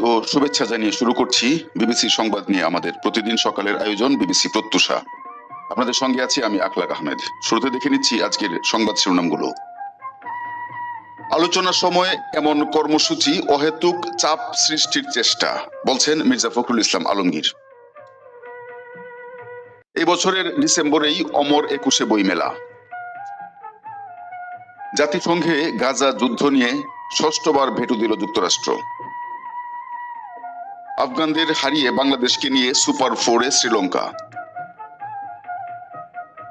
ও শুভেচ্ছা জানিয়ে শুরু করছি বিবিসি সংবাদ নিয়ে আমাদের প্রতিদিন সকালের আয়োজন বিবিসি প্রত্যুষা। আপনাদের সঙ্গে আছি আমি আখলাক আহমেদ। শুরুতে দেখে নিচ্ছি আজকের সংবাদ শিরোনামগুলো। আলোচনার সময় এমন কর্মসূচি, অহেতুক চাপ সৃষ্টির চেষ্টা, বলছেন মির্জা ফখরুল ইসলাম আলমগীর। এই বছরের ডিসেম্বরেই অমর একুশে বইমেলা। জাতিসংঘে গাজা যুদ্ধ নিয়ে ষষ্ঠবার ভেটু দিল যুক্তরাষ্ট্র। আফগানদের হারিয়ে বাংলাদেশকে নিয়ে সুপার ফোরে শ্রীলঙ্কা।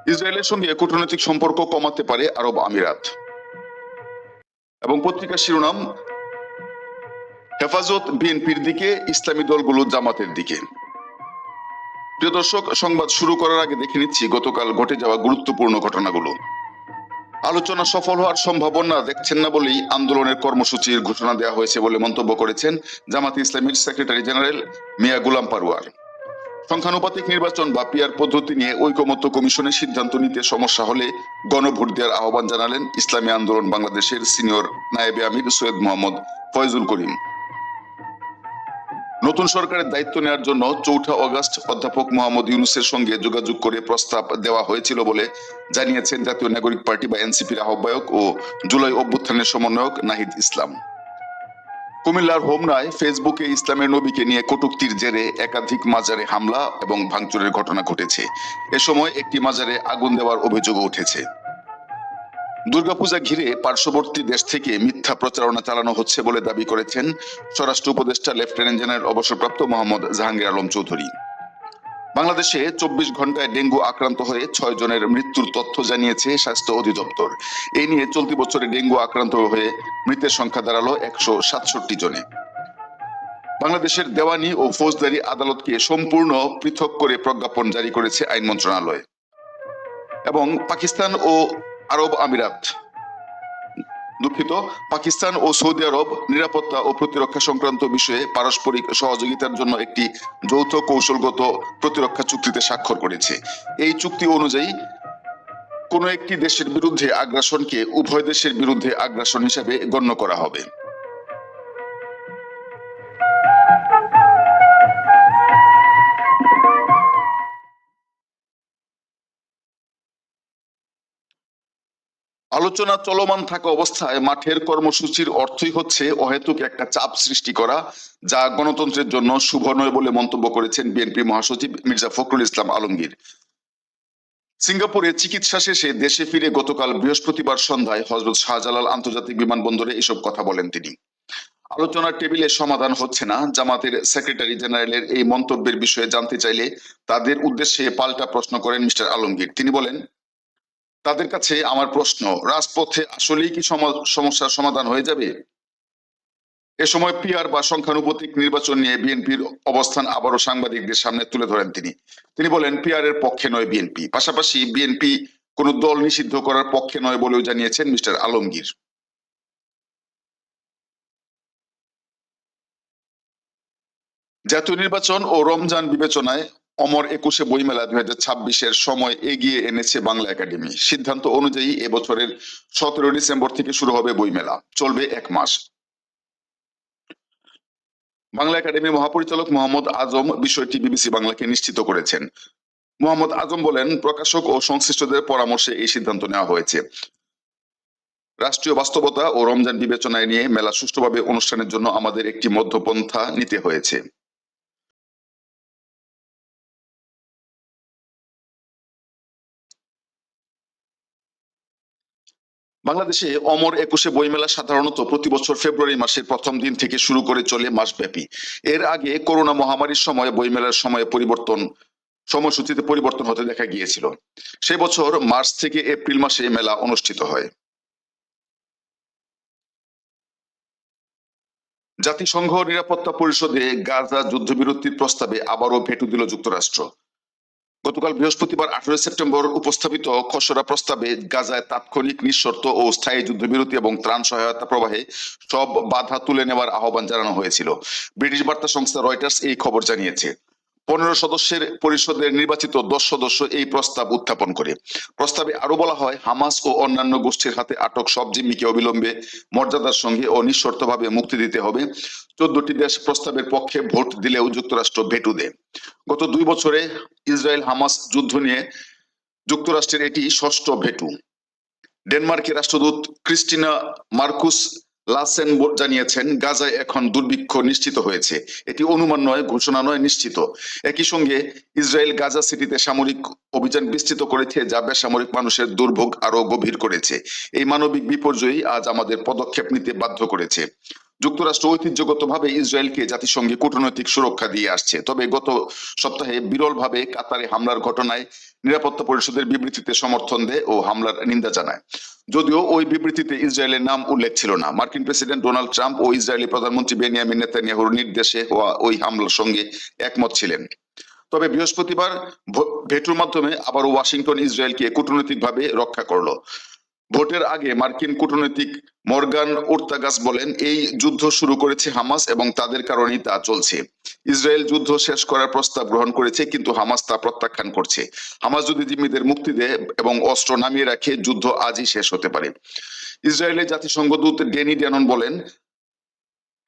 ইসরায়েলের সঙ্গে কূটনৈতিক সম্পর্ক কমাতে পারে আরব আমিরাত। এবং পত্রিকার শিরোনাম, হেফাজত বিএনপির দিকে, ইসলামী দলগুলো জামাতের দিকে। প্রিয় দর্শক, সংবাদ শুরু করার আগে দেখে নিচ্ছি গতকাল ঘটে যাওয়া গুরুত্বপূর্ণ ঘটনাগুলো। আলোচনা সফল হওয়ার সম্ভাবনা দেখছেন না বলেই আন্দোলনের কর্মসূচির ঘোষণা দেওয়া হয়েছে বলে মন্তব্য করেছেন জামাত ইসলামীর সেক্রেটারি জেনারেল মিয়া গুলাম পারুয়ার সংখ্যানুপাতিক নির্বাচন বা পিয়ার পদ্ধতি নিয়ে ঐকমত্য কমিশনের সিদ্ধান্ত নিতে সমস্যা হলে গণভোট দেওয়ার আহ্বান জানালেন ইসলামী আন্দোলন বাংলাদেশের সিনিয়র নায়েবে আমির সৈয়দ মোহাম্মদ ফয়জুল করিম। নতুন সরকারের দায়িত্ব নেওয়ার জন্য চৌঠা অগস্ট অধ্যাপক মোহাম্মদ ইউনুসের সঙ্গে যোগাযোগ করে প্রস্তাব দেওয়া হয়েছিল বলে জানিয়েছেন জাতীয় নাগরিক পার্টি বা এনসিপির আহ্বায়ক ও জুলাই অভ্যুত্থানের সমন্বয়ক নাহিদ ইসলাম। কুমিল্লার হোমনায় ফেসবুকে ইসলামের নবীকে নিয়ে কটুক্তির জেরে একাধিক মাজারে হামলা এবং ভাঙচুরের ঘটনা ঘটেছে। এ সময় একটি মাজারে আগুন দেওয়ার অভিযোগও উঠেছে। দুর্গাপূজা ঘিরে পার্শ্ববর্তী দেশ থেকে মিথ্যা প্রচারণা চালানো হচ্ছে বলে দাবি করেছেন স্বরাষ্ট্র উপদেষ্টা লেফটেন্যান্ট জেনারেল অবসরপ্রাপ্ত মোহাম্মদ জাহাঙ্গীর আলম চৌধুরী। বাংলাদেশে চব্বিশ ঘন্টায় ডেঙ্গু আক্রান্ত হয়ে ছয় জনের মৃত্যুর তথ্য জানিয়েছে স্বাস্থ্য অধিদপ্তর। এই নিয়ে চলতি বছরে ডেঙ্গু আক্রান্ত হয়ে মৃতের সংখ্যা দাঁড়াল একশো সাতষট্টি জনে। বাংলাদেশের দেওয়ানি ও ফৌজদারি আদালতকে সম্পূর্ণ পৃথক করে প্রজ্ঞাপন জারি করেছে আইন মন্ত্রণালয়। এবং পাকিস্তান ও আরব আমিরাত। দুঃখিত, পাকিস্তান ও সৌদি আরব নিরাপত্তা ও প্রতিরক্ষা সংক্রান্ত বিষয়ে পারস্পরিক সহযোগিতার জন্য একটি যৌথ কৌশলগত প্রতিরক্ষা চুক্তিতে স্বাক্ষর করেছে। এই চুক্তি অনুযায়ী কোন একটি দেশের বিরুদ্ধে আগ্রাসনকে উভয় দেশের বিরুদ্ধে আগ্রাসন হিসাবে গণ্য করা হবে। আলোচনা চলমান থাকা অবস্থায় মাঠের কর্মসূচির অর্থই হচ্ছে অহেতুক একটা চাপ সৃষ্টি করা, যা গণতন্ত্রের জন্য শুভ নয় বলে মন্তব্য করেছেন বিএনপি মহাসচিব মির্জা ফখরুল ইসলাম আলমগীর। সিঙ্গাপুরে চিকিৎসা শেষে দেশে ফিরে গতকাল বৃহস্পতিবার সন্ধ্যায় হজরত শাহজালাল আন্তর্জাতিক বিমানবন্দরে এসব কথা বলেন তিনি। আলোচনার টেবিলে সমাধান হচ্ছে না। জামাতের সেক্রেটারি জেনারেলের এই মন্তব্যের বিষয়ে জানতে চাইলে তাদের উদ্দেশ্যে পাল্টা প্রশ্ন করেন মিস্টার আলমগীর। তিনি বলেন তাদের কাছে আমার প্রশ্ন, রাজপথে আসলেই কি সম- সমস্যার সমাধান হয়ে যাবে? এ সময় পিআর বা সংখ্যানুপাতিক নির্বাচন নিয়ে বিএনপির অবস্থান আবারও সাংবাদিকদের সামনে তুলে ধরেন তিনি। তিনি বলেন পিআর এর পক্ষে নয় বিএনপি। পাশাপাশি বিএনপি কোন দল নিষিদ্ধ করার পক্ষে নয় বলেও জানিয়েছেন মিস্টার আলমগীর। জাতীয় নির্বাচন ও রমজান বিবেচনায় অমর একুশে বইমেলা দুই হাজার ছাব্বিশের সময় এগিয়ে এনেছে বাংলা একাডেমি। সিদ্ধান্ত অনুযায়ী এবছরের সতেরো ডিসেম্বর থেকে শুরু হবে বইমেলা। চলবে এক মাস। বাংলা একাডেমি মহাপরিচালক মোহাম্মদ আজম বিষয়টি বিবিসি বাংলাকে নিশ্চিত করেছেন। মোহাম্মদ আজম বলেন, প্রকাশক ও সংশ্লিষ্টদের পরামর্শে এই সিদ্ধান্ত নেওয়া হয়েছে। রাষ্ট্রীয় বাস্তবতা ও রমজান বিবেচনায় নিয়ে মেলা সুষ্ঠুভাবে অনুষ্ঠানের জন্য আমাদের একটি মধ্যপন্থা নিতে হয়েছে। বাংলাদেশে অমর একুশে বইমেলা সাধারণত প্রতি বছর ফেব্রুয়ারি মাসের প্রথম দিন থেকে শুরু করে চলে মাসব্যাপী। এর আগে করোনা মহামারীর সময় বইমেলার সময়ে পরিবর্তন, সময়সূচিতে পরিবর্তন হতে দেখা গিয়েছিল। সে বছর মার্চ থেকে এপ্রিল মাসে মেলা অনুষ্ঠিত হয়। জাতিসংঘ নিরাপত্তা পরিষদে গাজা যুদ্ধবিরতির প্রস্তাবে আবারও ভেটু দিল যুক্তরাষ্ট্র। গতকাল বৃহস্পতিবার আঠারোই সেপ্টেম্বর উপস্থাপিত খসড়া প্রস্তাবে গাজায় তাৎক্ষণিক নিঃশর্ত ও স্থায়ী যুদ্ধবিরতি এবং ত্রাণ সহায়তা প্রবাহে সব বাধা তুলে নেওয়ার আহ্বান জানানো হয়েছিল। ব্রিটিশ বার্তা সংস্থা রয়টার্স এই খবর জানিয়েছে। পনেরো সদস্যের পরিষদের নির্বাচিত দশ সদস্য এই প্রস্তাব উত্থাপন করে। প্রস্তাবে আরও বলা হয়, হামাস ও অন্যান্য গোষ্ঠীর হাতে আটক সব জিম্মিকে অবিলম্বে মর্যাদার সঙ্গে ও নিঃশর্তভাবে মুক্তি দিতে হবে। চোদ্দটি দেশ প্রস্তাবের পক্ষে ভোট দিলেও যুক্তরাষ্ট্র ভেটু দেয়। গত দুই বছরে ইসরায়েল হামাস যুদ্ধ নিয়ে যুক্তরাষ্ট্রের এটি ষষ্ঠ ভেটু। ডেনমার্কের রাষ্ট্রদূত ক্রিস্টিনা মার্কুস লাসেন জানিয়েছেন, গাজায় এখন দুর্ভিক্ষ নিশ্চিত হয়েছে। এটি অনুমান নয়, ঘোষণা নয়, নিশ্চিত। একই সঙ্গে ইসরায়েল গাজা সিটিতে সামরিক অভিযান বিস্তৃত করেছে, যা বেসামরিক মানুষের দুর্ভোগ আরও গভীর করেছে। এই মানবিক বিপর্যয়ই আজ আমাদের পদক্ষেপ নিতে বাধ্য করেছে। যুক্তরাষ্ট্র ঐতিহ্যগতভাবে ইসরায়েলকে জাতিসংঘে কূটনৈতিক সুরক্ষা দিয়ে আসছে। তবে গত সপ্তাহে বিরলভাবে কাতারে হামলার ঘটনায় নিরাপত্তা পরিষদের বিবৃতিতে সমর্থন দেয় ও হামলার নিন্দা জানায়। যদিও ওই বিবৃতিতে ইসরায়েলের নাম উল্লেখ ছিল না। মার্কিন প্রেসিডেন্ট ডোনাল্ড ট্রাম্প ও ইসরায়েলি প্রধানমন্ত্রী বেনিয়ামিন নেতানিয়াহুর নির্দেশে হওয়া ওই হামলার সঙ্গে একমত ছিলেন। তবে বৃহস্পতিবার ভেটোর মাধ্যমে আবার ওয়াশিংটন ইসরায়েলকে কূটনৈতিকভাবে রক্ষা করল। ভোটের আগে মার্কিন কূটনৈতিক মর্গান ওর্তাগাস বলেন, এই যুদ্ধ শুরু করেছে হামাস এবং তাদের কারণেই তা চলছে। ইসরায়েল যুদ্ধ শেষ করার প্রস্তাব গ্রহণ করেছে, কিন্তু হামাস তা প্রত্যাখ্যান করছে। হামাস যদি জিম্মিদের মুক্তি দেয় এবং অস্ত্র নামিয়ে রাখে, যুদ্ধ আজই শেষ হতে পারে। ইসরায়েলের জাতিসংঘ দূত ডেনি ড্যানন বলেন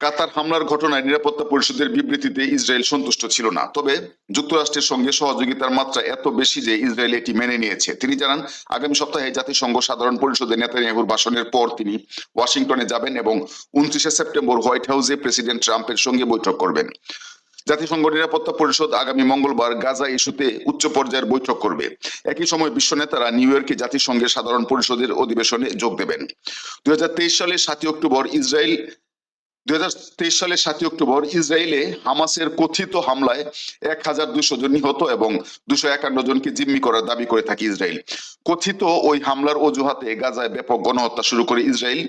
কাতার হামলার ঘটনায় নিরাপত্তা পরিষদের বিবৃতিতে ইসরায়েল সন্তুষ্ট ছিল না। তবে যুক্তরাষ্ট্রের সঙ্গে সহযোগিতার মাত্রা এত বেশি যে ইসরায়েল এটি মেনে নিয়েছে। তিনি জানান, আগামী সপ্তাহে জাতিসংঘ সাধারণ পরিষদের নেতানিয়াহুর ভাষণের পর তিনি ওয়াশিংটনে যাবেন এবং উনত্রিশে সেপ্টেম্বর হোয়াইট হাউসে প্রেসিডেন্ট ট্রাম্পের সঙ্গে বৈঠক করবেন। জাতিসংঘ নিরাপত্তা পরিষদ আগামী মঙ্গলবার গাজা ইস্যুতে উচ্চ পর্যায়ের বৈঠক করবে। একই সময় বিশ্ব নেতারা নিউ ইয়র্কে জাতিসংঘের সাধারণ পরিষদের অধিবেশনে যোগ দেবেন। দুই সালের সাতই অক্টোবর ইসরায়েল দুই সালের সাতই অক্টোবর ইসরায়েলে হামাসের কথিত হামলায় এক হাজার দুশো জন নিহত এবং দুশো একান্ন জনকে জিম্মি করার দাবি করে থাকে ইসরায়েল। কথিত ওই হামলার অজুহাতে গাজায় ব্যাপক গণহত্যা শুরু করে ইসরায়েল।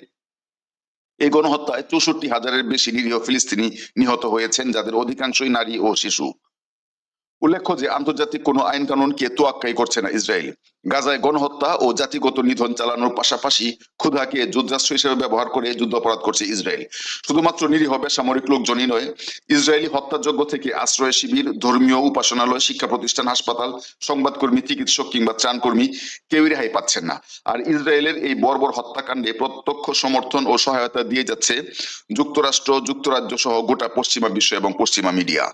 এই গণহত্যায় চৌষট্টি হাজারের বেশি নিরীহ ফিলিস্তিনি নিহত হয়েছেন, যাদের অধিকাংশই নারী ও শিশু। উল্লেখ্য যে আন্তর্জাতিক কোনো আইন কানুনকে তোয়াক্কাই করছে না ইসরায়েল। গাজায় গণহত্যা ও জাতিগত নিধন চালানোর পাশাপাশি ক্ষুধাকে যুদ্ধাস্ত্র হিসেবে ব্যবহার করে যুদ্ধাপরাধ করছে ইসরায়েল। শুধুমাত্র নিরীহ বেসামরিক লোকজনই নয়, ইসরায়েলি হত্যাযোগ্য থেকে আশ্রয় শিবির, ধর্মীয় উপাসনালয়, শিক্ষা প্রতিষ্ঠান, হাসপাতাল, সংবাদকর্মী, চিকিৎসক কিংবা ত্রাণকর্মী কেউই রেহাই পাচ্ছেন না। আর ইসরায়েলের এই বর্বর হত্যাকাণ্ডে প্রত্যক্ষ সমর্থন ও সহায়তা দিয়ে যাচ্ছে যুক্তরাষ্ট্র যুক্তরাজ্য সহ গোটা পশ্চিমা বিশ্ব এবং পশ্চিমা মিডিয়া।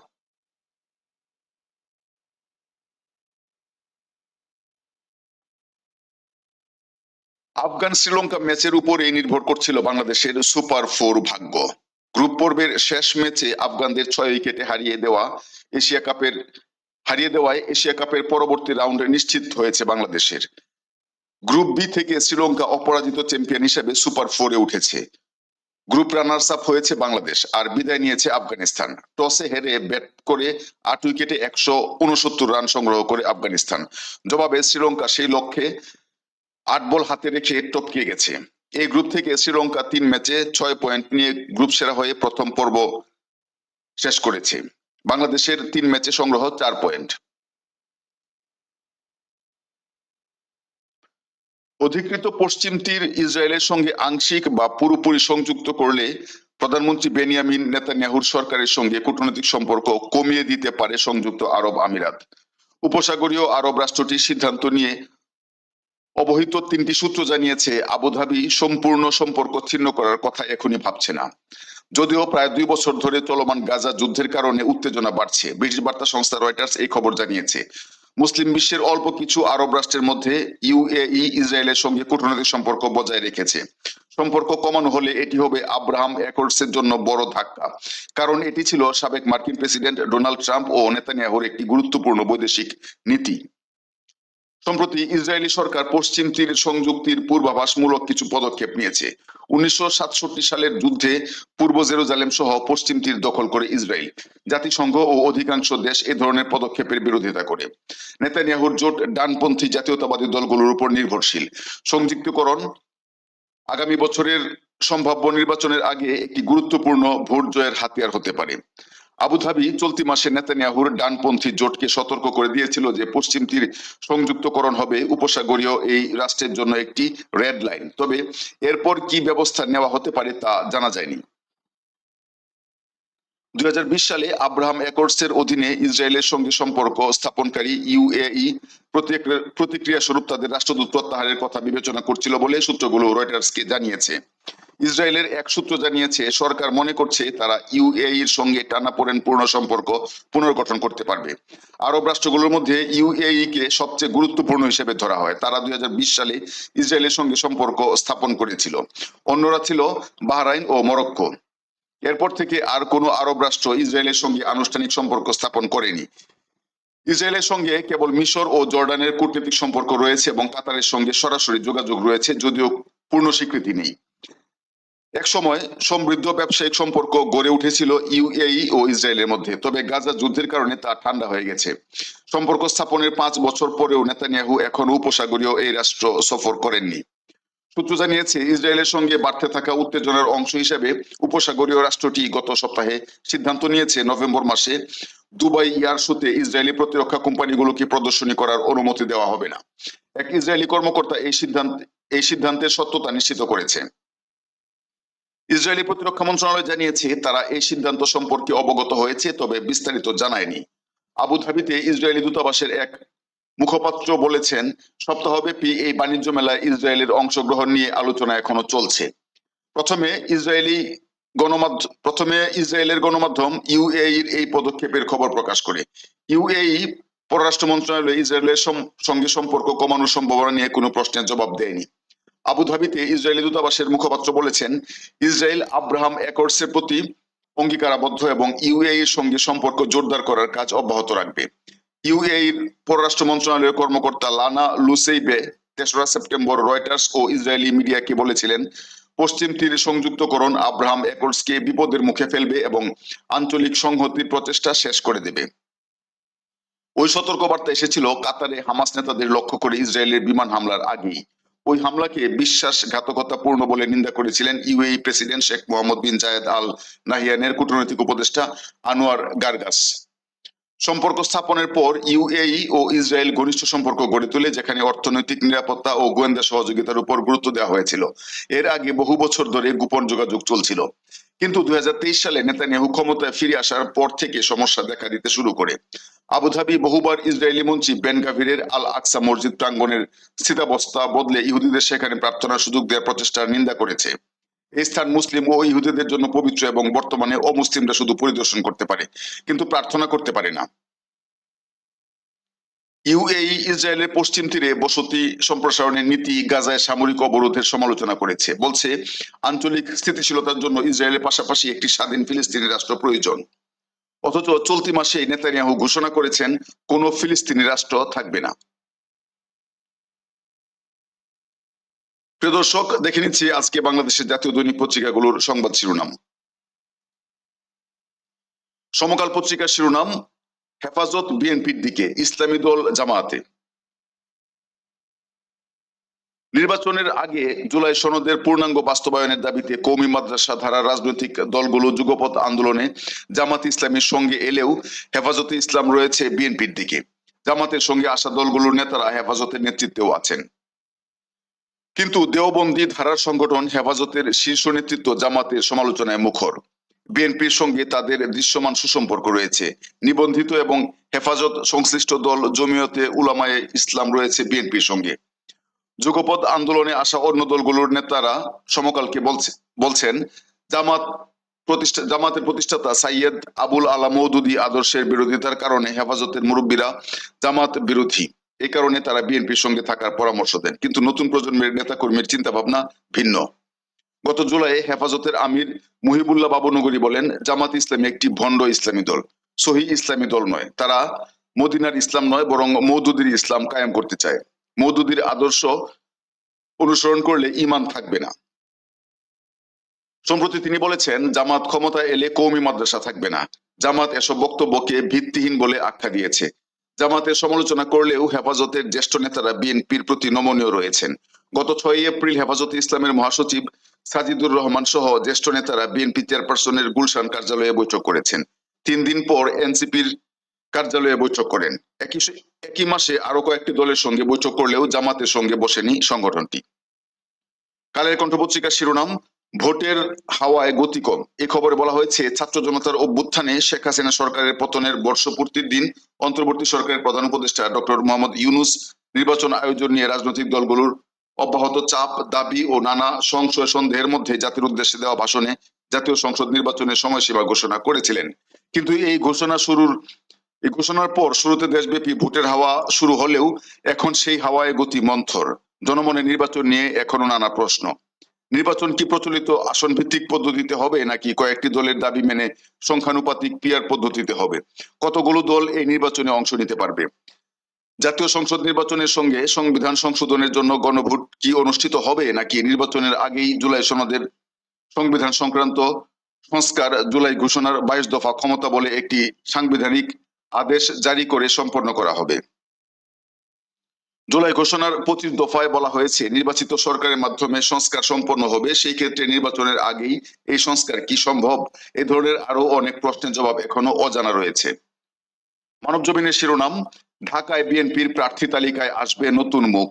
আফগান শ্রীলঙ্কা ম্যাচের উপরেই নির্ভর করছিল বাংলাদেশের সুপার ফোর ভাগ্য। গ্রুপ পর্বের শেষ ম্যাচে আফগানদের ছয় উইকেটে হারিয়ে দেওয়া এশিয়া কাপের, হারিয়ে দেওয়ায় এশিয়া কাপের পরবর্তী রাউন্ডে নিশ্চিত হয়েছে বাংলাদেশের। গ্রুপ বি থেকে শ্রীলঙ্কা অপরাজিত চ্যাম্পিয়ন হিসেবে সুপার ফোরে উঠেছে। গ্রুপ রানার্স আপ হয়েছে বাংলাদেশ আর বিদায় নিয়েছে আফগানিস্তান। টসে হেরে ব্যাট করে আট উইকেটে একশো উনসত্তর রান সংগ্রহ করে আফগানিস্তান। জবাবে শ্রীলঙ্কা সেই লক্ষ্যে আট বল হাতে রেখে টপকে গেছে। এই গ্রুপ থেকে শ্রীলঙ্কা তিন ম্যাচে ছয় পয়েন্ট নিয়ে গ্রুপ সেরা হয়ে প্রথম পর্ব শেষ করেছে। বাংলাদেশের তিন ম্যাচে সংগ্রহ চার পয়েন্ট অধিকৃত পশ্চিম তীর ইসরায়েলের সঙ্গে আংশিক বা পুরোপুরি সংযুক্ত করলে প্রধানমন্ত্রী বেনিয়ামিন নেতানিয়াহুর সরকারের সঙ্গে কূটনৈতিক সম্পর্ক কমিয়ে দিতে পারে সংযুক্ত আরব আমিরাত। উপসাগরীয় আরব রাষ্ট্রটি সিদ্ধান্ত নিয়ে অবহিত তিনটি সূত্র জানিয়েছে, আবুধাবি সম্পূর্ণ সম্পর্ক ছিন্ন করার কথা এখনই ভাবছে না। যদিও প্রায় দুই বছর ধরে চলমান গাজা যুদ্ধের কারণে উত্তেজনা বাড়ছে, ব্রিটিশ বার্তা সংস্থা রয়টার্স এই খবর জানিয়েছে। মুসলিম বিশ্বের অল্প কিছু আরব রাষ্ট্রের মধ্যে ইউএই ইসরায়েলের সঙ্গে কূটনৈতিক সম্পর্ক বজায় রেখেছে। সম্পর্ক কমানো হলে এটি হবে আব্রাহাম অ্যাকর্ডসের জন্য বড় ধাক্কা, কারণ এটি ছিল সাবেক মার্কিন প্রেসিডেন্ট ডোনাল্ড ট্রাম্প ও নেতানিয়াহুর একটি গুরুত্বপূর্ণ বৈদেশিক নীতি। সম্প্রতি ইসরায়েলি সরকার পশ্চিম তীর সংযুক্তির পূর্বাভাসমূলক কিছু পদক্ষেপ নিয়েছে। উনিশশো সাতষট্টি সালের যুদ্ধে পূর্ব জেরুজালেম সহ পশ্চিম তীর দখল করে ইসরায়েল। জাতিসংঘ ও অধিকাংশ দেশ এ ধরনের পদক্ষেপের বিরোধিতা করে। নেতানিয়াহুর জোট ডানপন্থী জাতীয়তাবাদী দলগুলোর উপর নির্ভরশীল। সংযুক্তকরণ আগামী বছরের সম্ভাব্য নির্বাচনের আগে একটি গুরুত্বপূর্ণ ভোট জয়ের হাতিয়ার হতে পারে। আবুধাবি চলতি মাসে নেতানিয়াহুর ডানপন্থী জোটকে সতর্ক করে দিয়েছিল যে পশ্চিম তীর সংযুক্তকরণ হবে উপসাগরীয় এই রাষ্ট্রের জন্য একটি রেড লাইন। তবে এরপর কি ব্যবস্থা নেওয়া হতে পারে তা জানা যায়নি। দুই হাজার বিশ সালে আব্রাহাম অ্যাকর্ডসের অধীনে ইসরায়েলের সঙ্গে সম্পর্ক স্থাপনকারী ইউএই প্রতিক্রিয়া প্রতিক্রিয়া স্বরূপ তাদের রাষ্ট্রদূত প্রত্যাহারের কথা বিবেচনা করছিল বলে সূত্রগুলো রয়টার্সকে জানিয়েছে। ইসরায়েলের এক সূত্র জানিয়েছে, সরকার মনে করছে তারা ইউএই এর সঙ্গে টানাপোড়েন পূর্ণ সম্পর্ক পুনর্গঠন করতে পারবে। আরব রাষ্ট্রগুলোর মধ্যে ইউএই কে সবচেয়ে গুরুত্বপূর্ণ হিসেবে ধরা হয়। তারা দুই হাজার বিশ সালে ইসরায়েলের সঙ্গে সম্পর্ক স্থাপন করেছিল। অন্যরা ছিল বাহরাইন ও মরক্কো। এরপর থেকে আর কোনো আরব রাষ্ট্র ইসরায়েলের সঙ্গে আনুষ্ঠানিক সম্পর্ক স্থাপন করেনি। ইসরায়েলের সঙ্গে কেবল মিশর ও জর্ডানের কূটনৈতিক সম্পর্ক রয়েছে এবং কাতারের সঙ্গে সরাসরি যোগাযোগ রয়েছে, যদিও পূর্ণ স্বীকৃতি নেই। এক সময় সমৃদ্ধ ব্যবসায়িক সম্পর্ক গড়ে উঠেছিল ইউএই ও ইসরায়েলের মধ্যে, তবে গাজা যুদ্ধের কারণে তা ঠান্ডা হয়ে গেছে। সম্পর্ক স্থাপনের পাঁচ বছর পরেও নেতানিয়াহু এখনও উপসাগরীয় এই রাষ্ট্র সফর করেননি। সূত্র জানিয়েছে, ইসরায়েলের সঙ্গে বাড়তে থাকা উত্তেজনার অংশ হিসেবে উপসাগরীয় রাষ্ট্রটি গত সপ্তাহে সিদ্ধান্ত নিয়েছে নভেম্বর মাসে দুবাই ইয়ার শুতে ইসরায়েলি প্রতিরক্ষা কোম্পানিগুলোকে প্রদর্শনী করার অনুমতি দেওয়া হবে না। এক ইসরায়েলি কর্মকর্তা এই সিদ্ধান্ত, এই সিদ্ধান্তের সত্যতা নিশ্চিত করেছে। ইসরায়েলি প্রতিরক্ষা মন্ত্রণালয় জানিয়েছে, তারা এই সিদ্ধান্ত সম্পর্কে অবগত হয়েছে, তবে বিস্তারিত জানায়নি। আবুধাবিতে ইসরায়েলি দূতাবাসের এক মুখপাত্র বলেছেন, সপ্তাহব্যাপী এই বাণিজ্য মেলায় ইসরায়েলের অংশগ্রহণ নিয়ে আলোচনা এখনও চলছে। প্রথমে ইসরায়েলি গণমাধ্যম প্রথমে ইসরায়েলের গণমাধ্যম ইউএই এই পদক্ষেপের খবর প্রকাশ করে। ইউএই পররাষ্ট্র মন্ত্রণালয় ইসরায়েলের সঙ্গে সম্পর্ক কমানোর সম্ভাবনা নিয়ে কোনো প্রশ্নের জবাব দেয়নি। আবুধাবিতে ইসরায়েলি দূতাবাসের মুখপাত্র বলেছেন, ইসরায়েল আব্রাহাম অ্যাকর্ডসের প্রতি অঙ্গীকারাবদ্ধ এবং ইউএই এর সঙ্গে সম্পর্ক জোরদার করার কাজ অব্যাহত রাখবে। ইউএই এর পররাষ্ট্র মন্ত্রণালয়ের কর্মকর্তা লানা লুসেইবে তেসরা সেপ্টেম্বর রয়টার্স ও ইসরায়েলি মিডিয়াকে বলেছিলেন, পশ্চিম তীর সংযুক্তকরণ আব্রাহাম অ্যাকর্ডসকে বিপদের মুখে ফেলবে এবং আঞ্চলিক সংহতির প্রচেষ্টা শেষ করে দেবে। ওই সতর্কবার্তা এসেছিল কাতারে হামাস নেতাদের লক্ষ্য করে ইসরায়েলের বিমান হামলার আগেই। ওই হামলাকে বিশ্বাসঘাতকতাপূর্ণ বলে নিন্দা করেছিলেন UAE president Sheikh Mohammed bin Zayed Al নাহিয়ানের কূটনৈতিক উপদেষ্টা আনোয়ার গার্গাস। সম্পর্ক স্থাপনের পর ইউএই ও ইসরায়েল ঘনিষ্ঠ সম্পর্ক গড়ে তোলে, যেখানে অর্থনৈতিক নিরাপত্তা ও গোয়েন্দা সহযোগিতার উপর গুরুত্ব দেওয়া হয়েছিল। এর আগে বহু বছর ধরে গোপন যোগাযোগ চলছিল। কিন্তু দুই হাজার তেইশ সালে নেতানিয়াহু ক্ষমতায় ফিরে আসার পর থেকে সমস্যা দেখা দিতে শুরু করে। আবুধাবি বহুবার ইসরায়েলি মন্ত্রী বেন গাভিরের আল আকসা মসজিদ প্রাঙ্গনের স্থিতাবস্থা বদলে ইহুদিদের সেখানে প্রার্থনার সুযোগ দেওয়ার প্রচেষ্টার নিন্দা করেছে। এই স্থান মুসলিম ও ইহুদিদের জন্য পবিত্র এবং বর্তমানে অমুসলিমরা শুধু পরিদর্শন করতে পারে, কিন্তু প্রার্থনা করতে পারে না। ইউএই ইসরায়েলের পশ্চিম তীরে বসতি সম্প্রসারণের নীতি গাজায় সামরিক অবরোধের সমালোচনা করেছে। বলছে, আঞ্চলিক স্থিতিশীলতার জন্য ইসরায়েলের পাশাপাশি একটি স্বাধীন ফিলিস্তিনি রাষ্ট্র প্রয়োজন। অথচ চলতি মাসে নেতানিয়াহু ঘোষণা করেছেন, কোনো ফিলিস্তিনি রাষ্ট্র থাকবে না। প্রিয় দর্শক, দেখে নিচ্ছি আজকে বাংলাদেশের জাতীয় দৈনিক পত্রিকাগুলোর সংবাদ শিরোনাম। সমকাল পত্রিকার শিরোনাম হেফাজত বিএনপির দিকে, ইসলামী দল জামাতে নির্বাচনের আগে জুলাই সনদের পূর্ণাঙ্গ বাস্তবায়নের দাবিতে কৌমি মাদ্রাসা ধারা রাজনৈতিক দলগুলো যুগপথ আন্দোলনে জামাত ইসলামীর সঙ্গে এলেও হেফাজতে ইসলাম রয়েছে বিএনপির দিকে। জামাতের সঙ্গে আসা দলগুলোর নেতারা হেফাজতের নেতৃত্বেও আছেন। কিন্তু দেওবন্দি ধারার সংগঠন হেফাজতের শীর্ষ নেতৃত্ব জামাতের সমালোচনায় মুখর। বিএনপির সঙ্গে তাদের দৃশ্যমান সুসম্পর্ক রয়েছে। নিবন্ধিত এবং হেফাজত সংশ্লিষ্ট দল জমিয়তে উলামায়ে ইসলাম রয়েছে বিএনপির সঙ্গে। যুগপথ আন্দোলনে আসা অন্য দলগুলোর নেতারা সমকালকে বলছে বলছেন, জামাত প্রতিষ্ঠা জামাতের প্রতিষ্ঠাতা সাইয়েদ আবুল আলা মৌদুদি আদর্শের বিরোধিতার কারণে হেফাজতের মুরব্বীরা জামাত বিরোধী। এই কারণে তারা বিএনপির সঙ্গে থাকার পরামর্শ দেন। কিন্তু নতুন প্রজন্মের নেতাকর্মীর চিন্তা ভাবনা ভিন্ন। গত জুলাইয়ে হেফাজতের আমির মুহিবুল্লাহ বাবুনগরী বলেন, জামাত ইসলামী একটি ভণ্ড ইসলামী দল, সহি ইসলামী দল নয়। তারা মদিনার ইসলাম নয়, বরং মৌদুদির ইসলাম কায়েম করতে চায়। মৌদুদির আদর্শ অনুসরণ করলে ইমান থাকবে না। সম্প্রতি তিনি বলেছেন, জামাত ক্ষমতায় এলে কৌমি মাদ্রাসা থাকবে না। জামাত এসব বক্তব্যকে ভিত্তিহীন বলে আখ্যা দিয়েছে। জামাতের সমালোচনা করলেও হেফাজতের জ্যেষ্ঠ নেতারা বিএনপির প্রতি নমনীয় রয়েছেন। গত ছয় এপ্রিল হেফাজতে ইসলামের মহাসচিব সাজিদুর রহমান সহ জ্যেষ্ঠ নেতারা বিএনপি চেয়ারপারসনের গুলশান কার্যালয়ে বৈঠক করেছেন। তিন দিন পর এনসিপির কার্যালয়ে বৈঠক করেন। একই একই মাসে আরও কয়েকটি দলের সঙ্গে বৈঠক করলেও জামাতের সঙ্গে বসেনি সংগঠনটি। কালের কণ্ঠ পত্রিকার শিরোনাম, ভোটের হাওয়ায় গতি কম। এ খবরে বলা হয়েছে, ছাত্র জনতার অভ্যুত্থানে শেখ হাসিনা সরকারের পতনের বর্ষপূর্তির দিন অন্তর্বর্তী সরকারের প্রধান উপদেষ্টা ডক্টর মোহাম্মদ ইউনুস নির্বাচন আয়োজন নিয়ে রাজনৈতিক দলগুলোর অব্যাহত চাপ, দাবি ও নানা সংশয় সন্দেহের মধ্যে জাতির উদ্দেশ্যে দেওয়া ভাষণে জাতীয় সংসদ নির্বাচনের সময়সীমা ঘোষণা করেছিলেন। কিন্তু এই ঘোষণা শুরুর, এই ঘোষণার পর শুরুতে দেশব্যাপী ভোটের হাওয়া শুরু হলেও এখন সেই হাওয়ায় গতি মন্থর। জনমনে নির্বাচন নিয়ে এখনও নানা প্রশ্ন। নির্বাচন কি প্রচলিত আসন ভিত্তিক পদ্ধতিতে হবে নাকি কয়েকটি দলের দাবি মেনে সংখ্যানুপাতিক পিয়ার পদ্ধতিতে হবে? কতগুলো দল এই নির্বাচনে অংশ নিতে পারবে? জাতীয় সংসদ নির্বাচনের সঙ্গে সংবিধান সংশোধনের জন্য গণভোট কি অনুষ্ঠিত হবে নাকি নির্বাচনের আগেই জুলাই সনদের সংবিধান সংক্রান্ত সংস্কার জুলাই ঘোষণার বাইশ দফা ক্ষমতা বলে একটি সাংবিধানিক আদেশ জারি করে সম্পন্ন করা হবে। জুলাই ঘোষণার পঁচিশ দফায় বলা হয়েছে, নির্বাচিত সরকারের মাধ্যমে সংস্কার সম্পন্ন হবে, সেই ক্ষেত্রে নির্বাচনের আগেই এই সংস্কার কি সম্ভব? এ ধরনের আরও অনেক প্রশ্নের জবাব এখনও অজানা রয়েছে। মানব জমিনের শিরোনাম ঢাকায় বিএনপির প্রার্থী তালিকায় আসবে নতুন মুখ।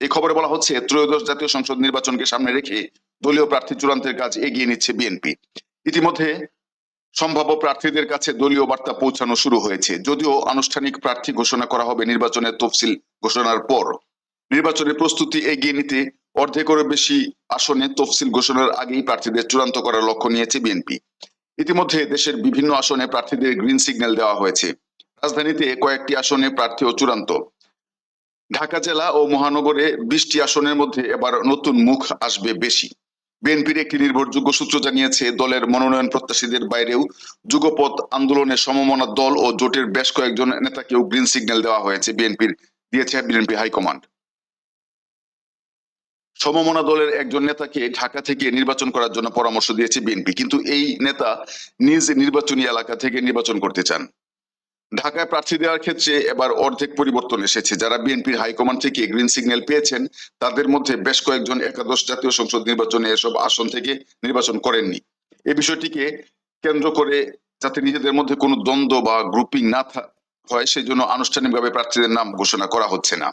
এই খবরে বলা হচ্ছে, ত্রয়োদশ জাতীয় সংসদ নির্বাচনকে সামনে রেখে দলীয় প্রার্থী চূড়ান্তের কাজ এগিয়ে নিচ্ছে বিএনপি। ইতিমধ্যে সম্ভাব্য প্রার্থীদের কাছে দলীয় বার্তা পৌঁছানো শুরু হয়েছে। যদিও আনুষ্ঠানিক প্রার্থী ঘোষণা করা হবে নির্বাচনের তফসিল ঘোষণার পর। নির্বাচনের প্রস্তুতি এগিয়ে নিতে অর্ধেকেরও বেশি আসনে তফসিল ঘোষণার আগেই প্রার্থীদের চূড়ান্ত করার লক্ষ্য নিয়েছে বিএনপি। ইতিমধ্যে দেশের বিভিন্ন আসনে প্রার্থীদের গ্রিন সিগন্যাল দেওয়া হয়েছে। রাজধানীতে কয়েকটি আসনে প্রার্থীও চূড়ান্ত। ঢাকা জেলা ও মহানগরে বিশটি আসনের মধ্যে এবার নতুন মুখ আসবে বেশি। বিএনপির একটি নির্ভরযোগ্য সূত্র জানিয়েছে, দলের মনোনয়ন প্রত্যাশীদের বাইরেও যুগপথ আন্দোলনের সমমনা দল ও জোটের বেশ কয়েকজন নেতাকেও গ্রিন সিগন্যাল দেওয়া হয়েছে বিএনপির, দিয়েছে বিএনপি হাইকমান্ড। সমমনা দলের একজন নেতাকে ঢাকা থেকে নির্বাচন করার জন্য পরামর্শ দিয়েছে বিএনপি, কিন্তু এই নেতা নিজ নির্বাচনী এলাকা থেকে নির্বাচন করতে চান। ঢাকায় প্রার্থী দেওয়ার ক্ষেত্রে এবার অর্ধেক পরিবর্তন এসেছে। যারা বিএনপির হাইকমান্ড থেকে গ্রিন সিগন্যাল পেয়েছেন, তাদের মধ্যে বেশ কয়েকজন একাদশ জাতীয় সংসদ নির্বাচনে এসব আসন থেকে নির্বাচন করেননি। এ বিষয়টিকে কেন্দ্র করে যাতে নিজেদের মধ্যে কোনো দ্বন্দ্ব বা গ্রুপিং না হয় সেই জন্য আনুষ্ঠানিকভাবে প্রার্থীদের নাম ঘোষণা করা হচ্ছে না।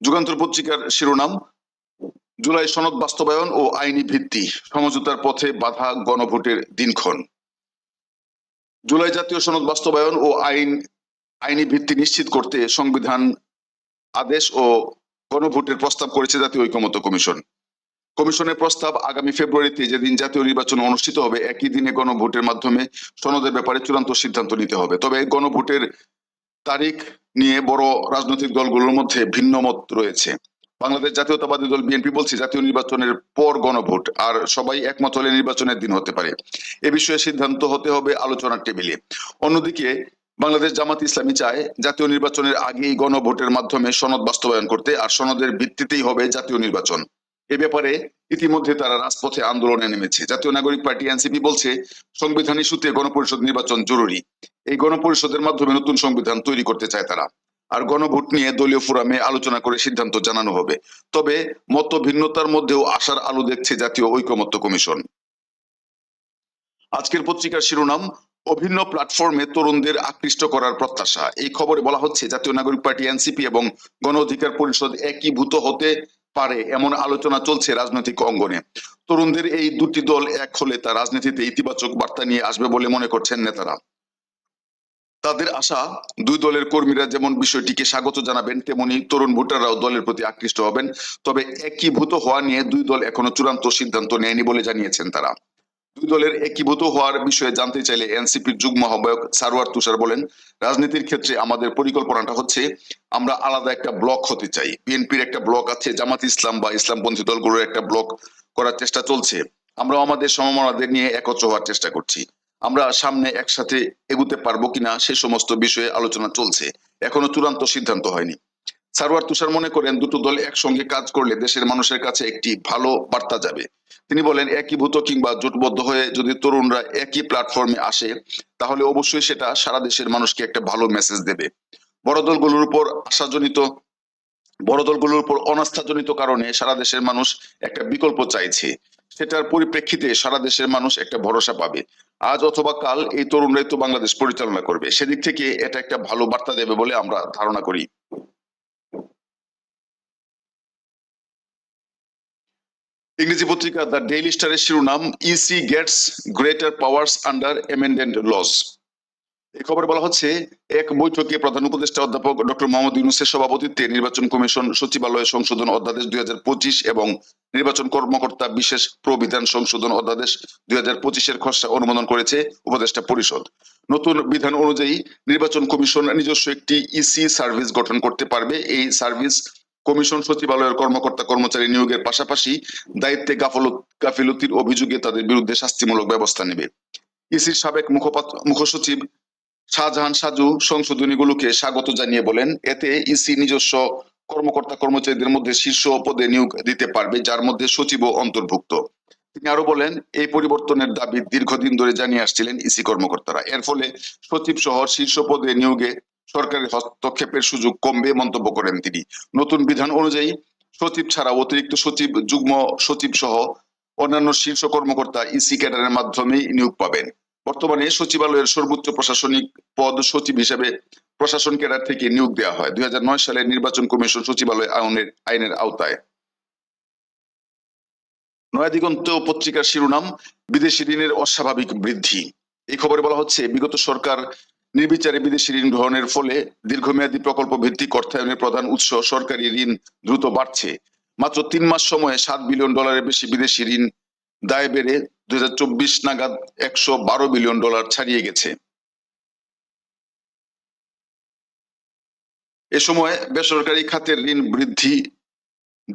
যুগান্তর পত্রিকার শিরোনাম, জুলাই সনদ বাস্তবায়ন ও আইনি ভিত্তি, সমঝোতার পথে বাধা গণভোটের দিনক্ষণ। জুলাই জাতীয় সনদ বাস্তবায়ন ও আইন, আইনি ভিত্তি নিশ্চিত করতে সংবিধান আদেশ ও গণভোটের প্রস্তাব করেছে জাতীয় ঐকমত্য কমিশন। কমিশনের প্রস্তাব আগামী ফেব্রুয়ারিতে যেদিন জাতীয় নির্বাচন অনুষ্ঠিত হবে, একই দিনে গণভোটের মাধ্যমে সনদের ব্যাপারে চূড়ান্ত সিদ্ধান্ত নিতে হবে। তবে গণভোটের তারিখ নিয়ে বড় রাজনৈতিক দলগুলোর মধ্যে ভিন্ন মত রয়েছে। বাংলাদেশ জাতীয়তাবাদী দল বিএনপি বলছে, জাতীয় নির্বাচনের পর গণভোট, আর সবাই একমত হলে নির্বাচনের দিন হতে পারে। এ বিষয়ে সিদ্ধান্ত হতে হবে আলোচনার টেবিলে। অন্যদিকে, বাংলাদেশ জামাত ইসলামী চায় জাতীয় নির্বাচনের আগেই গণভোটের মাধ্যমে সনদ বাস্তবায়ন করতে, আর সনদের ভিত্তিতেই হবে জাতীয় নির্বাচন। এ ব্যাপারে ইতিমধ্যে তারা রাজপথে আন্দোলনে নেমেছে। জাতীয় নাগরিক পার্টি এনসিপি বলছে, সংবিধান ইস্যুতে গণপরিষদ নির্বাচন জরুরি। এই গণপরিষদের মাধ্যমে নতুন সংবিধান তৈরি করতে চায় তারা। আর গণভোট নিয়ে দলীয় ফোরামে আলোচনা করে সিদ্ধান্ত জানানো হবে। তবে মত ভিন্নতার মধ্যেও আশার আলো দেখছে জাতীয় ঐকমত্য কমিশন। আজকের পত্রিকার শিরোনাম, অভিন্ন প্ল্যাটফর্মে তরুণদের আকৃষ্ট করার প্রত্যাশা। এই খবরে বলা হচ্ছে, জাতীয় নাগরিক পার্টি, এনসিপি এবং গণ অধিকার পরিষদ একীভূত হতে পারে এমন আলোচনা চলছে রাজনৈতিক অঙ্গনে। তরুণদের এই দুটি দল এক হলে তা রাজনীতিতে ইতিবাচক বার্তা নিয়ে আসবে বলে মনে করছেন নেতারা। তাদের আশা, দুই দলের কর্মীরা যেমন বিষয়টিকে স্বাগত জানাবেন, তেমনি তরুণ ভোটাররাও দলের প্রতি আকৃষ্ট হবেন। তবে একীভূত হওয়া নিয়ে দুই দল এখনও চূড়ান্ত সিদ্ধান্ত নেয়নি বলে জানিয়েছেন তারা। দুই দলের একীভূত হওয়ার বিষয়ে জানতে চাইলে এনসিপির যুগ্ম আহ্বায়ক সারোয়ার তুষার বলেন, রাজনীতির ক্ষেত্রে আমাদের পরিকল্পনাটা হচ্ছে, আমরা আলাদা একটা ব্লক হতে চাই। বিএনপির একটা ব্লক আছে, জামাত ইসলাম বা ইসলামপন্থী দলগুলোর একটা ব্লক করার চেষ্টা চলছে। আমরা আমাদের সমমনাদের নিয়ে একত্র হওয়ার চেষ্টা করছি। আমরা সামনে একসাথে এগুতে পারব কিনা সে সমস্ত বিষয়ে আলোচনা চলছে। এখনও চূড়ান্ত সিদ্ধান্ত হয়নি। সারোয়ার তুষার মনে করেন, দুটো দল একসঙ্গে কাজ করলে দেশের মানুষের কাছে একটি ভালো বার্তা যাবে। তিনি বলেন, একীভূত কিংবা জোটবদ্ধ হয়ে যদি তরুণরা একই প্ল্যাটফর্মে আসে, তাহলে অবশ্যই সেটা সারা দেশের মানুষকে একটা ভালো মেসেজ দেবে। বড় দলগুলোর উপর আশাজনিত, বড় দলগুলোর উপর অনাস্থাজনিত কারণে সারা দেশের মানুষ একটা বিকল্প চাইছে। সেটার পরিপ্রেক্ষিতে সারা দেশের মানুষ একটা ভরসা পাবে। আজ অথবা কাল এই তরুণরাই তো বাংলাদেশ পরিচালনা করবে। সেদিক থেকে এটা একটা ভালো বার্তা দেবে বলে আমরা ধারণা করি। ইংরেজি পত্রিকা দ্য ডেইলি স্টারের শিরোনাম EC gets greater powers under amendment laws এই খবরে বলা হচ্ছে, এক বৈঠকে প্রধান উপদেষ্টা অধ্যাপক ডক্টর মোহাম্মদ ইউনুসের সভাপতিত্বে নির্বাচন কমিশন সচিবালয় সংশোধন অধ্যাদেশ দুই হাজার পঁচিশ এবং নির্বাচন কর্মকর্তা বিশেষ প্রবিধান সংশোধন অধ্যাদেশ দুই হাজার পঁচিশের খসড়া অনুমোদন করেছে উপদেষ্টা পরিষদ। নতুন বিধান অনুযায়ী নির্বাচন কমিশন নিজস্ব একটি ইসি সার্ভিস গঠন করতে পারবে। এই সার্ভিস কমিশন সচিবালয়ের কর্মকর্তা কর্মচারী নিয়োগের পাশাপাশি দায়িত্বে গাফলত গাফিলতির অভিযোগে তাদের বিরুদ্ধে শাস্তিমূলক ব্যবস্থা নেবে। ইসির সাবেক মুখপাত্র মুখসচিব শাহজাহান সাজু সংশোধনীগুলোকে স্বাগত জানিয়ে বলেন, এতে ইসি নিজস্ব কর্মকর্তা কর্মচারীদের মধ্যে শীর্ষ পদে নিয়োগ দিতে পারবে, যার মধ্যে সচিবও অন্তর্ভুক্ত। তিনি আরও বলেন, এই পরিবর্তনের দাবি দীর্ঘদিন ধরে জানিয়ে আসছিলেন ইসি কর্মকর্তারা। এর ফলে সচিব সহ শীর্ষ পদে নিয়োগে সরকারের হস্তক্ষেপের সুযোগ কমবে মন্তব্য করেন তিনি। নতুন বিধান অনুযায়ী, সচিব ছাড়া অতিরিক্ত সচিব, যুগ্ম সচিব সহ অন্যান্য শীর্ষ কর্মকর্তা ইসি ক্যাডারের মাধ্যমেই নিয়োগ পাবেন। বর্তমানে সচিবালয়ের সর্বোচ্চ প্রশাসনিক পদ সচিব হিসেবে প্রশাসন ক্যাডার থেকে নিয়োগ দেওয়া হয়। দুই সালে নির্বাচন কমিশন সচিবালয় আইনের আইনের আওতায়। নয়াদিগন্ত পত্রিকার শিরোনাম, বিদেশি ঋণের অস্বাভাবিক বৃদ্ধি। এই খবরে বলা হচ্ছে, বিগত সরকার নির্বিচারে বিদেশি ঋণ গ্রহণের ফলে দীর্ঘমেয়াদী প্রকল্প ভিত্তিক অর্থায়নের প্রধান উৎস সরকারি ঋণ দ্রুত বাড়ছে। মাত্র তিন মাস সময়ে সাত বিলিয়ন ডলারের বেশি বিদেশি ঋণ দায় বেড়ে দুই নাগাদ একশো বারো বিলিয়ন ডলার ছাড়িয়ে গেছে। এ সময় বেসরকারি খাতের ঋণ বৃদ্ধি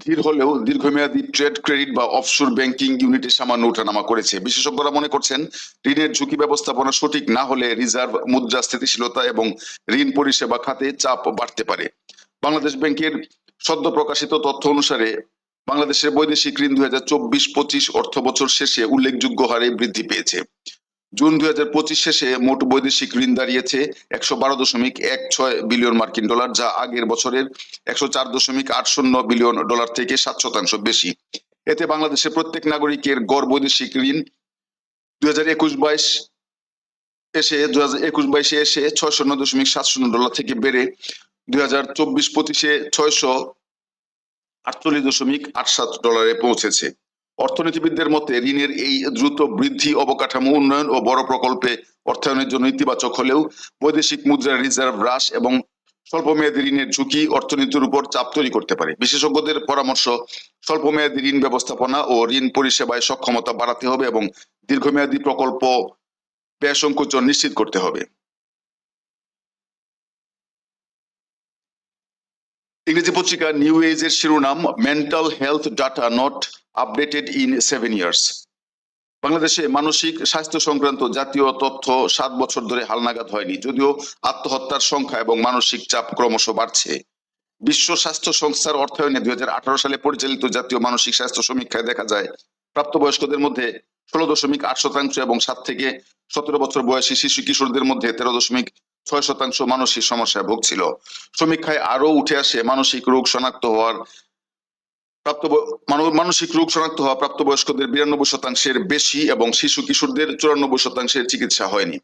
ধীর হলেও দীর্ঘমেয়াদী ট্রেড ক্রেডিট বা অফশোর ব্যাংকিং ইউনিটে সামান্য ওঠানামা করেছে। বিশেষজ্ঞরা মনে করছেন, ঋণের ঝুঁকি ব্যবস্থাপনা সঠিক না হলে রিজার্ভ মুদ্রা স্থিতিশীলতা এবং ঋণ পরিষেবা খাতে চাপ বাড়তে পারে। বাংলাদেশ ব্যাংকের সদ্য প্রকাশিত তথ্য অনুসারে বাংলাদেশের বৈদেশিক ঋণ দুই হাজার চব্বিশ পঁচিশ অর্থ বছর শেষে উল্লেখযোগ্য হারে বৃদ্ধি পেয়েছে। জুন দুই হাজার পঁচিশ শেষে মোট বৈদেশিক ঋণ দাঁড়িয়েছে একশো বারো দশমিক এক ছয় বিলিয়ন মার্কিন ডলার, যা আগের বছরের একশো চার দশমিক আট শূন্য বিলিয়ন ডলার থেকে সাত শতাংশ বেশি। এতে বাংলাদেশের প্রত্যেক নাগরিকের গড় বৈদেশিক ঋণ দুই হাজার একুশ বাইশ এসে দুই হাজার একুশ বাইশে এসে ছয় শূন্য দশমিক সাত শূন্য ডলার থেকে বেড়ে দুই হাজার চব্বিশ পঁচিশে ছয়শো আটচল্লিশ দশমিক আট সাত ডলারে পৌঁছেছে। অর্থনীতিবিদদের মতে, ঋণের এই দ্রুত বৃদ্ধি, অবকাঠামো উন্নয়ন ও বড় প্রকল্পে অর্থায়নের জন্য ইতিবাচক হলেও বৈদেশিক মুদ্রার রিজার্ভ হ্রাস এবং স্বল্পমেয়াদী ঋণের ঝুঁকি অর্থনীতির উপর চাপ তৈরি করতে পারে। বিশেষজ্ঞদের পরামর্শ, স্বল্পমেয়াদী ঋণ ব্যবস্থাপনা ও ঋণ পরিষেবায় সক্ষমতা বাড়াতে হবে এবং দীর্ঘমেয়াদী প্রকল্প ব্যয় সংকোচন নিশ্চিত করতে হবে। ইংরেজি পত্রিকা নিউ এজ এর শিরোনাম mental health data not updated in seven years বাংলাদেশে মানসিক স্বাস্থ্য সংক্রান্ত জাতীয় তথ্য সাত বছর ধরে হালনাগাদ হয়নি, যদিও আত্মহত্যার সংখ্যা এবং মানসিক চাপ ক্রমশ বাড়ছে। বিশ্ব স্বাস্থ্য সংস্থার অর্থায়নে দুই হাজার আঠারো সালে পরিচালিত জাতীয় মানসিক স্বাস্থ্য সমীক্ষায় দেখা যায়, প্রাপ্তবয়স্কদের মধ্যে ষোলো দশমিক আট শতাংশ এবং সাত থেকে সতেরো বছর বয়সী শিশু কিশোরদের মধ্যে তেরো দশমিক ছয় শতাংশ মানসিক সমস্যায় ভুগছিল। সমীক্ষায় আরও উঠে আসে, মানসিক রোগ শনাক্ত হওয়ার প্রাপ্ত মানসিক রোগ শনাক্ত হওয়া প্রাপ্তবয়স্কদের বিরানব্বই শতাংশের বেশি এবং শিশু কিশোরদের চুরানব্বই শতাংশের চিকিৎসা হয়নি।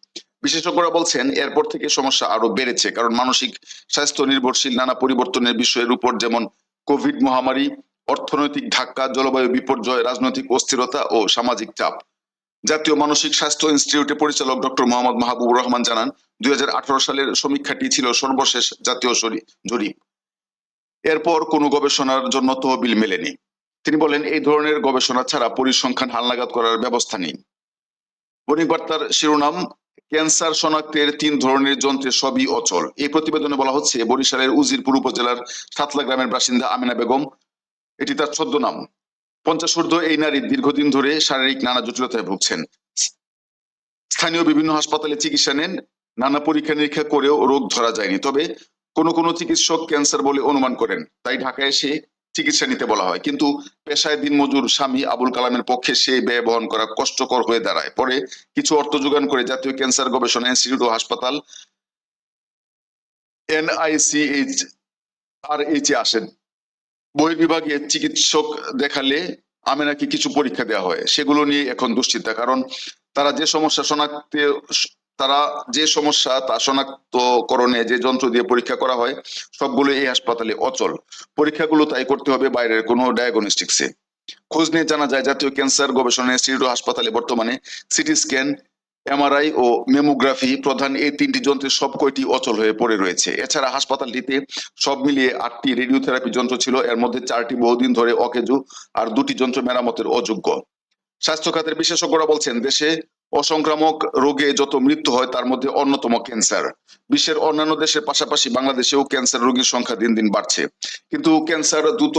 বিশেষজ্ঞরা বলছেন, এরপর থেকে সমস্যা আরও বেড়েছে কারণ মানসিক স্বাস্থ্য নির্ভরশীল নানা পরিবর্তনের বিষয়ের উপর যেমন কোভিড মহামারী, অর্থনৈতিক ধাক্কা, জলবায়ু বিপর্যয়, রাজনৈতিক অস্থিরতা ও সামাজিক চাপ। জাতীয় মানসিক স্বাস্থ্য ইনস্টিটিউটের পরিচালক ডক্টর মোহাম্মদ মাহবুবুর রহমান জানান দুই হাজার আঠারো সালের সমীক্ষাটি ছিল সর্বশেষ জাতীয় জরিপ এরপর কোনো গবেষণার জন্য তহবিল মেলেনি। তিনি বলেন, এই ধরনের গবেষণা ছাড়া পরিসংখ্যান হালনাগাদ করার ব্যবস্থা নেই। বণিক বার্তার শিরোনাম, ক্যান্সার শনাক্তের তিন ধরনের যন্ত্রে সবই অচল। এই প্রতিবেদনে বলা হচ্ছে, বরিশালের উজিরপুর উপজেলার সাতলা গ্রামের বাসিন্দা আমিনা বেগম, এটি তার ছদ্মনাম। পঞ্চাশ ঊর্ধ্ব এই নারী দীর্ঘদিন ধরে শারীরিক নানা জটিলতায় ভুগছেন। স্থানীয় বিভিন্ন হাসপাতালে চিকিৎসা নেন নানা পরীক্ষা নিরীক্ষা করেও রোগ ধরা যায়নি। তবে কোনো কোনো চিকিৎসক ক্যান্সার বলে অনুমান করেন, তাই ঢাকায় এসে চিকিৎসা নিতে বলা হয়। কিন্তু পেশায় দিনমজুর স্বামী আবুল কালামের পক্ষে সেই ব্যয় বহন করা কষ্টকর হয়ে দাঁড়ায়। পরে কিছু অর্থ যোগান করে জাতীয় ক্যান্সার গবেষণা ইনস্টিটিউট ও হাসপাতাল এনআইসিএইচ আর এইচ আসেন। বহির্বিভাগে চিকিৎসক দেখালে আমেনাকে কিছু পরীক্ষা দেওয়া হয়, সেগুলো নিয়ে এখন দুশ্চিন্তা। কারণ তারা যে সমস্যা শনাক্তে তারা যে সমস্যা তা শনাক্তকরণে যে যন্ত্র দিয়ে পরীক্ষা করা হয়, সবগুলো এই হাসপাতালে অচল। পরীক্ষাগুলো তাই করতে হবে বাইরের কোনো ডায়াগনস্টিক্সে খোঁজ নিয়ে জানা যায় জাতীয় ক্যান্সার গবেষণা ইনস্টিটিউট হাসপাতালে বর্তমানে সিটি স্ক্যান, এমআরআই ও মেমোগ্রাফি প্রধান এই তিনটি যন্ত্রের সব কয়টি অচল হয়ে পড়ে রয়েছে। এছাড়া হাসপাতালটিতে সব মিলিয়ে আটটি রেডিওথেরাপি যন্ত্র ছিল, এর মধ্যে চারটি বহুদিন ধরে অকেজু আর দুটি যন্ত্র মেরামতের অযোগ্য। স্বাস্থ্য খাতের বিশেষজ্ঞরা বলছেন, দেশে অসংক্রামক রোগে যত মৃত্যু হয়, তার মধ্যে অন্যতম ক্যান্সার। বিশ্বের অন্যান্য দেশের পাশাপাশি বাংলাদেশেও ক্যান্সার রোগীর সংখ্যা দিন দিন বাড়ছে। কিন্তু ক্যান্সার দ্রুত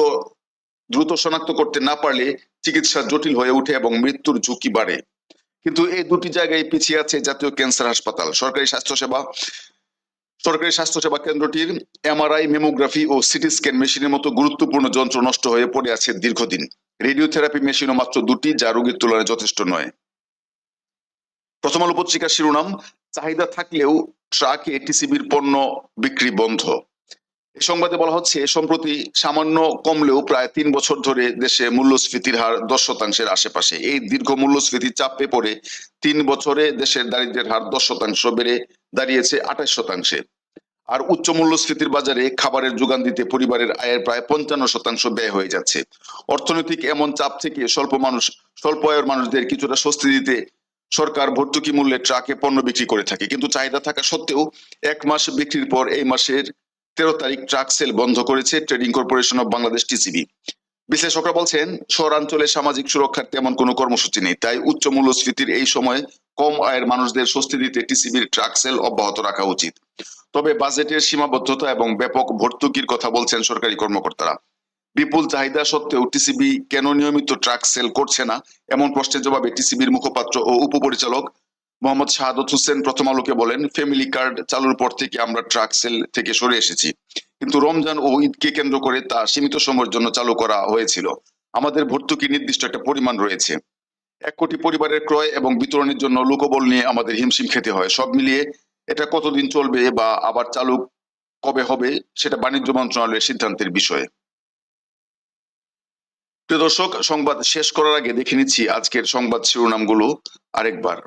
দ্রুত শনাক্ত করতে না পারলে চিকিৎসা জটিল হয়ে ওঠে এবং মৃত্যুর ঝুঁকি বাড়ে। কিন্তু এই দুটি জায়গায় পিছিয়ে আছে জাতীয় ক্যান্সার হাসপাতাল। সরকারি স্বাস্থ্যসেবা সরকারি স্বাস্থ্যসেবা কেন্দ্রটির এমআরআই, মেমোগ্রাফি ও সিটি স্ক্যান মেশিনের মতো গুরুত্বপূর্ণ যন্ত্র নষ্ট হয়ে পড়ে আছে দীর্ঘদিন। রেডিওথেরাপি মেশিনও মাত্র দুটি, যা রোগীর তুলনায় যথেষ্ট নয়। প্রথম আলো পত্রিকার শিরোনাম, চাহিদা থাকলেও ট্রাকে টিসিবির পণ্য বিক্রি বন্ধ। এই সংবাদে বলা হচ্ছে, সম্প্রতি সামান্য কমলেও প্রায় তিন বছর ধরে দেশে মূল্যস্ফীতির হার দশ শতাংশের আশেপাশে। এই দীর্ঘ মূল্যস্ফীতির চাপে পড়ে তিন বছরে দেশের দারিদ্র্যের হার দশ শতাংশ বেড়ে দাঁড়িয়েছে আঠাশ শতাংশে। আর উচ্চ মূল্যস্ফীতির বাজারে খাবারের যোগান দিতে পরিবারের আয়ের প্রায় পঞ্চান্ন শতাংশ ব্যয় হয়ে যাচ্ছে। অর্থনৈতিক এমন চাপ থেকে স্বল্প মানুষ, স্বল্প আয়ের মানুষদের কিছুটা স্বস্তি দিতে সরকার ভর্তুকি মূল্যে ট্রাকে পণ্য বিক্রি করে থাকে। কিন্তু চাহিদা থাকা সত্ত্বেও এক মাস বিক্রির পর এই মাসের তেরো তারিখ ট্রাক সেল বন্ধ করেছে Trading Corporation of Bangladesh TCB বিশ্লেষকরা বলছেন, শহরাঞ্চলে সামাজিক সুরক্ষার তেমন কোনো কর্মসূচি নেই, তাই উচ্চ মূল্যস্ফীতির এই সময় কম আয়ের মানুষদের স্বস্তি দিতে টিসিবির ট্রাক সেল অব্যাহত রাখা উচিত। তবে বাজেটের সীমাবদ্ধতা এবং ব্যাপক ভর্তুকির কথা বলছেন সরকারি কর্মকর্তারা। বিপুল চাহিদা সত্ত্বেও টিসিবি কেন নিয়মিত ট্রাক সেল করছে না? এমন প্রশ্নের জবাবে টিসিবির মুখপাত্র ও উপপরিচালক মোহাম্মদ শাহাদত হোসেন প্রথম আলোকে বলেন ফ্যামিলি কার্ড চালুর পর থেকে আমরা ট্রাক সেল থেকে সরে এসেছি। কিন্তু রমজান ও ঈদকে কেন্দ্র করে তা সীমিত সময়ের জন্য চালু করা হয়েছিল। আমাদের ভর্তুকি নির্দিষ্ট একটা পরিমাণ রয়েছে। এক কোটি পরিবারের ক্রয় এবং বিতরণের জন্য লোকবল নিয়ে আমাদের হিমশিম খেতে হয়। সব মিলিয়ে এটা কতদিন চলবে বা আবার চালু কবে হবে, সেটা বাণিজ্য মন্ত্রণালয়ের সিদ্ধান্তের বিষয়। প্রিয় দর্শক, সংবাদ শেষ করার আগে দেখে নিচ্ছি আজকের সংবাদ শিরোনামগুলো আরেকবার।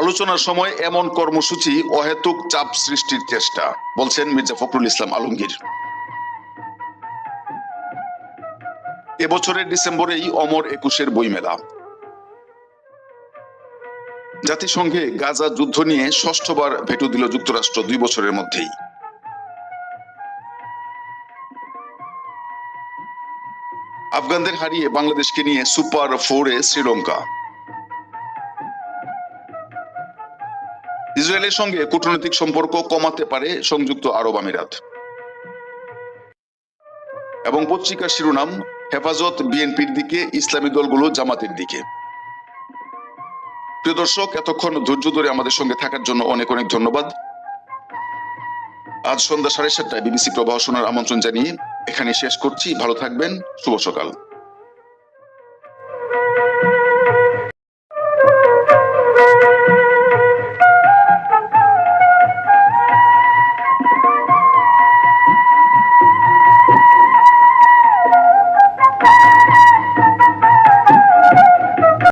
আলোচনার সময় এমন কর্মসূচি, অহেতুক চাপ সৃষ্টির চেষ্টা, বলছেন মির্জা ফখরুল ইসলাম আলমগীর। এবছরের ডিসেম্বরেই অমর একুশের বইমেলা। জাতিসংঘে গাজা যুদ্ধ নিয়ে ষষ্ঠবার ভেটো দিল যুক্তরাষ্ট্র দুই বছরের মধ্যেই। আফগানদের হারিয়ে বাংলাদেশকে নিয়ে সুপার ফোরে শ্রীলঙ্কা। ইসরায়েলের সঙ্গে কূটনৈতিক সম্পর্ক কমাতে পারে সংযুক্ত আরব আমিরাত। এবং পত্রিকার শিরোনাম, হেফাজত বিএনপির দিকে, ইসলামী দলগুলো জামাতের দিকে। প্রিয় দর্শক, এতক্ষণ ধৈর্য ধরে আমাদের সঙ্গে থাকার জন্য অনেক অনেক ধন্যবাদ। আজ সন্ধ্যা সাড়ে সাতটায় বিবিসি প্রবাহ শোনার আমন্ত্রণ জানিয়ে এখানে শেষ করছি। ভালো থাকবেন। শুভ সকাল।